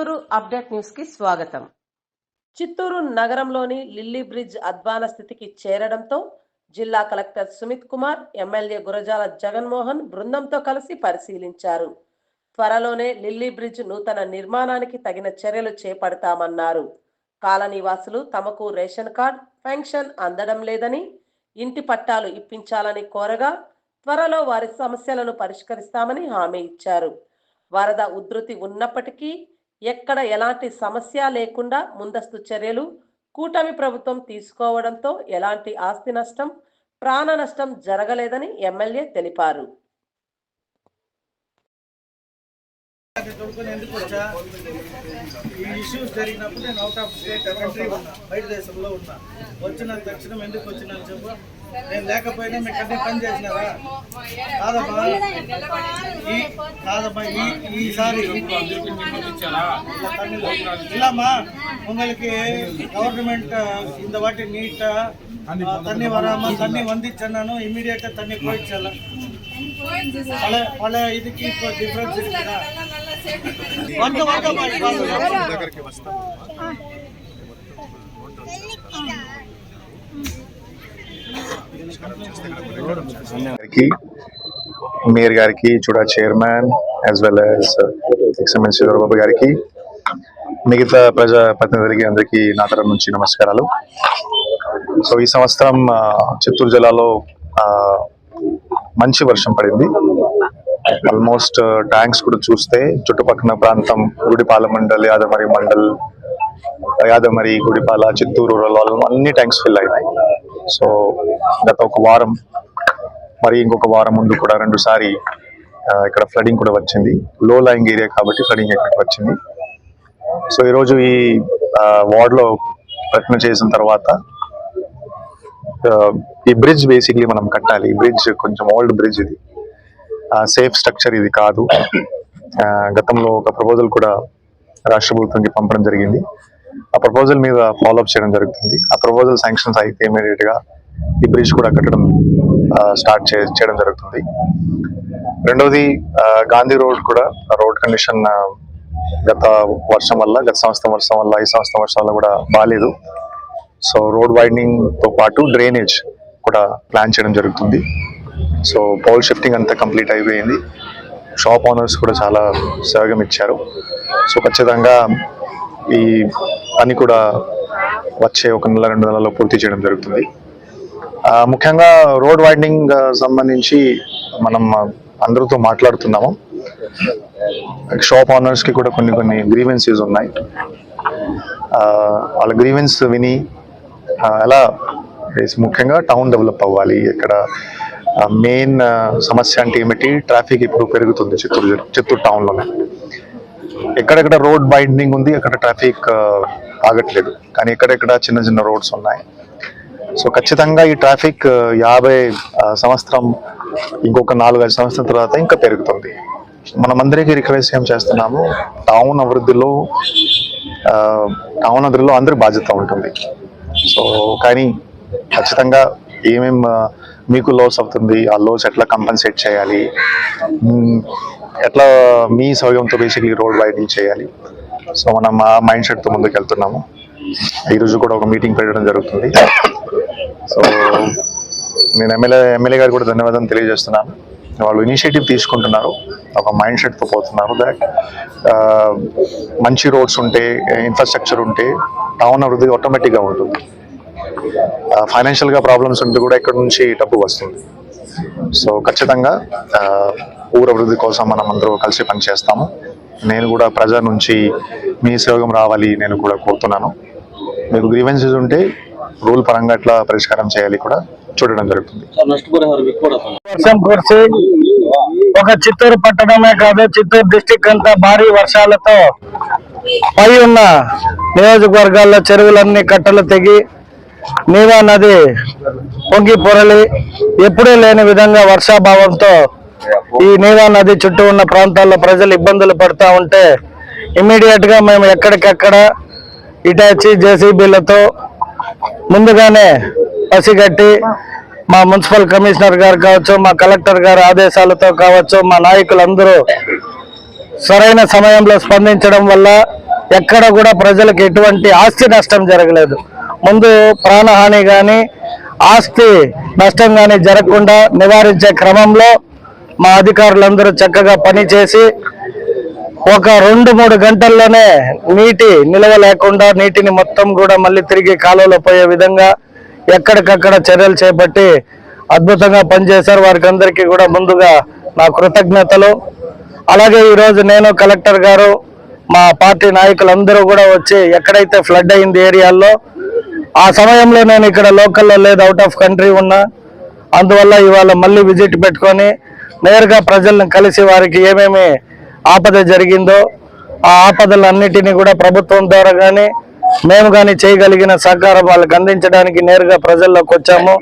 Chittoor update న్యూస్కి స్వాగతం. చిత్తూరు నగరంలోని లిల్లీ బ్రిడ్జ్ అధ్వాన స్థితికి చేరడంతో జిల్లా కలెక్టర్ సుమిత్ కుమార్ ఎమ్మెల్యే గురజాల జగన్మోహన్ బృందంతో కలిసి పరిశీలించారు. త్వరలోనే లిల్లీ బ్రిడ్జ్ నూతన నిర్మాణానికి తగిన చర్యలు చేపడతామన్నారు. కాలనీవాసులు తమకు రేషన్ కార్డ్ పెన్షన్ అందడం లేదని ఇంటి పట్టాలు ఇప్పించాలని కోరగా త్వరలో వారి సమస్యలను పరిష్కరిస్తామని హామీ ఇచ్చారు. వరద ఉధృతి ఉన్నప్పటికీ ఎక్కడ ఎలాంటి సమస్య లేకుండా ముందస్తు చర్యలు కూటమి ప్రభుత్వం తీసుకోవడంతో ఎలాంటి ఆస్తి నష్టం ప్రాణ నష్టం జరగలేదని ఎమ్మెల్యే తెలిపారు. ఎందుకు వచ్చా ఈ ఇష్యూస్ జరిగినప్పుడు నేను అవుట్ ఆఫ్ స్టేట్ కంట్రీ ఉన్నా బయట దేశంలో ఉన్నా. వచ్చిన తక్షణం ఎందుకు వచ్చినా చెప్పు? నేను లేకపోయినా మీకు అన్ని పని చేసినారా కాదమ్మా ఈ కాదమ్మా ఈ ఈసారి இல்லம்மா உங்களுக்கு கவர்மெண்ட் இந்த வாட்டி நீட்டா தண்ணி வராம தண்ணி வந்துச்சுன்னாலும் இமீடியட்டா தண்ணி போயிடுச்சல பல பல இதுக்கு இப்போ டிஃபரன்ஸ் இருக்குதா வந்து வாங்கம்மா మేయర్ గారికి చూడా chairman as well as uh, ex MLC Dorababu గారికి మిగతా ప్రజా ప్రతినిధులకి అందరికీ నా తరం నుంచి నమస్కారాలు. సో ఈ సంవత్సరం చిత్తూరు జిల్లాలో మంచి వర్షం పడింది. ఆల్మోస్ట్ ట్యాంక్స్ కూడా చూస్తే చుట్టుపక్కల ప్రాంతం గుడిపాల మండల్ యాదమరి మండల్ యాదమరి గుడిపాల చిత్తూరు అన్ని ట్యాంక్స్ ఫిల్ అయినాయి. సో గత ఒక వారం మరి ఇంకొక వారం ముందు కూడా రెండుసారి ఇక్కడ ఫ్లడింగ్ కూడా వచ్చింది. లో లయింగ్ ఏరియా కాబట్టి ఫ్లడింగ్ ఇక్కడికి వచ్చింది. సో ఈరోజు ఈ వార్డ్లో ప్రయత్నం చేసిన తర్వాత ఈ బ్రిడ్జ్ బేసిక్లీ మనం కట్టాలి. ఈ బ్రిడ్జ్ కొంచెం ఓల్డ్ బ్రిడ్జ్ ఇది. సేఫ్ స్ట్రక్చర్ ఇది కాదు. గతంలో ఒక ప్రపోజల్ కూడా రాష్ట్ర ప్రభుత్వానికి పంపడం జరిగింది. ఆ ప్రపోజల్ మీద ఫాలో అప్ చేయడం జరుగుతుంది. ఆ ప్రపోజల్ శాంక్షన్స్ అయితే ఇమీడియట్గా ఈ బ్రిడ్జ్ కూడా కట్టడం స్టార్ట్ చేయడం జరుగుతుంది. రెండవది గాంధీ రోడ్ కూడా రోడ్ కండిషన్ గత వర్షం వల్ల గత సంవత్సరం వర్షం వల్ల ఈ సంవత్సరం వర్షం వల్ల కూడా బాగాలేదు సో రోడ్ వైడనింగ్తో పాటు డ్రైనేజ్ కూడా ప్లాన్ చేయడం జరుగుతుంది. సో పౌల్ షిఫ్టింగ్ అంతా కంప్లీట్ అయిపోయింది. షాప్ ఓనర్స్ కూడా చాలా సహగం ఇచ్చారు. సో ఖచ్చితంగా ఈ పని కూడా వచ్చే ఒక నెల రెండు నెలల్లో పూర్తి చేయడం జరుగుతుంది. ముఖ్యంగా రోడ్ వైండింగ్ సంబంధించి మనం అందరితో మాట్లాడుతున్నాము. షాప్ ఓనర్స్కి కూడా కొన్ని కొన్ని గ్రీవెన్సీస్ ఉన్నాయి. వాళ్ళ గ్రీవెన్స్ విని ఎలా ముఖ్యంగా టౌన్ డెవలప్ అవ్వాలి. ఇక్కడ మెయిన్ సమస్య అంటే ఏమిటి? ట్రాఫిక్ ఇప్పుడు పెరుగుతుంది చిత్తూరు చిత్తూరు టౌన్లోనే ఎక్కడెక్కడ రోడ్ బైండింగ్ ఉంది అక్కడ ట్రాఫిక్ ఆగట్లేదు. కానీ ఎక్కడెక్కడ చిన్న చిన్న రోడ్స్ ఉన్నాయి. సో ఖచ్చితంగా ఈ ట్రాఫిక్ యాభై సంవత్సరం ఇంకొక నాలుగు ఐదు సంవత్సరం తర్వాత ఇంకా పెరుగుతుంది. మనం అందరికీ రిక్వెస్ట్ ఏం చేస్తున్నాము టౌన్ అభివృద్ధిలో టౌన్ అభివృద్ధిలో అందరి బాధ్యత ఉంటుంది. సో కానీ ఖచ్చితంగా ఏమేం మీకు లోస్ అవుతుంది ఆ లోస్ ఎట్లా కంపెన్సేట్ చేయాలి? ఎట్లా మీ సౌకర్యంతో బేసిక్లీ రోడ్ వైడింగ్ చేయాలి? సో మనం ఆ మైండ్ సెట్తో ముందుకు వెళ్తున్నాము. ఈరోజు కూడా ఒక మీటింగ్ పెట్టడం జరుగుతుంది. సో నేను ఎమ్మెల్యే ఎమ్మెల్యే గారు కూడా ధన్యవాదాలు తెలియజేస్తున్నాను. వాళ్ళు ఇనిషియేటివ్ తీసుకుంటున్నారు. ఒక మైండ్ సెట్తో పోతున్నారు దట్ మంచి రోడ్స్ ఉంటే ఇన్ఫ్రాస్ట్రక్చర్ ఉంటే టౌన్ అభివృద్ధి ఆటోమేటిక్గా ఉంటుంది. ఫైనాన్షియల్గా ప్రాబ్లమ్స్ ఉంటే కూడా ఇక్కడ నుంచి డబ్బు వస్తుంది. సో ఖచ్చితంగా ఆ, ఊరు అభివృద్ధి కోసం మనం అందరూ కలిసి పనిచేస్తాము. నేను కూడా ప్రజల నుంచి మీ సహయోగం రావాలి నేను కూడా కోరుతున్నాను. మీకు గ్రీవెన్సెస్ ఉంటే రూల్ పరంగా ఎట్లా పరిష్కారం చేయాలి కూడా చూడడం జరుగుతుంది. వర్షం కురిసి ఒక చిత్తూరు పట్టణమే కాదు చిత్తూరు డిస్టిక్ అంతా భారీ వర్షాలతో పై ఉన్న నియోజకవర్గాల్లో చెరువులన్నీ కట్టలు తెగి నీవా నది పొంగి పొరలి ఎప్పుడూ లేని విధంగా వర్షాభావంతో ఈ నీవా నది చుట్టూ ఉన్న ప్రాంతాల్లో ప్రజలు ఇబ్బందులు పడుతూ ఉంటే ఇమ్మీడియట్గా మేము ఎక్కడికక్కడ ఇటాచి జేసీబీలతో ముందుగానే పసిగట్టి మా మున్సిపల్ కమిషనర్ గారు కావచ్చు మా కలెక్టర్ గారి ఆదేశాలతో కావచ్చు మా నాయకులందరూ సరైన సమయంలో స్పందించడం వల్ల ఎక్కడ కూడా ప్రజలకు ఎటువంటి ఆస్తి నష్టం జరగలేదు. ముందు ప్రాణహాని కానీ ఆస్తి నష్టం కానీ జరగకుండా నివారించే క్రమంలో మా అధికారులందరూ చక్కగా పనిచేసి ఒక రెండు మూడు గంటల్లోనే నీటి నిల్వ లేకుండా నీటిని మొత్తం కూడా మళ్ళీ తిరిగి కాలువలో పోయే విధంగా ఎక్కడికక్కడ చర్యలు చేపట్టి అద్భుతంగా పనిచేశారు. వారికి అందరికీ కూడా ముందుగా నా కృతజ్ఞతలు. అలాగే ఈరోజు నేను కలెక్టర్ గారు మా పార్టీ నాయకులందరూ కూడా వచ్చి ఎక్కడైతే ఫ్లడ్ అయింది ఏరియాల్లో ఆ సమయంలో నేను ఇక్కడ లోకల్లో లేదు అవుట్ ఆఫ్ కంట్రీ ఉన్నా. అందువల్ల ఇవాళ మళ్ళీ విజిట్ పెట్టుకొని నేరుగా ప్రజలను కలిసి వారికి ఏమేమి ఆపద జరిగిందో ఆ ఆపదలన్నిటినీ కూడా ప్రభుత్వం ద్వారా కానీ మేము కానీ చేయగలిగిన సహకారం వాళ్ళకి అందించడానికి నేరుగా ప్రజల్లోకి వచ్చాము.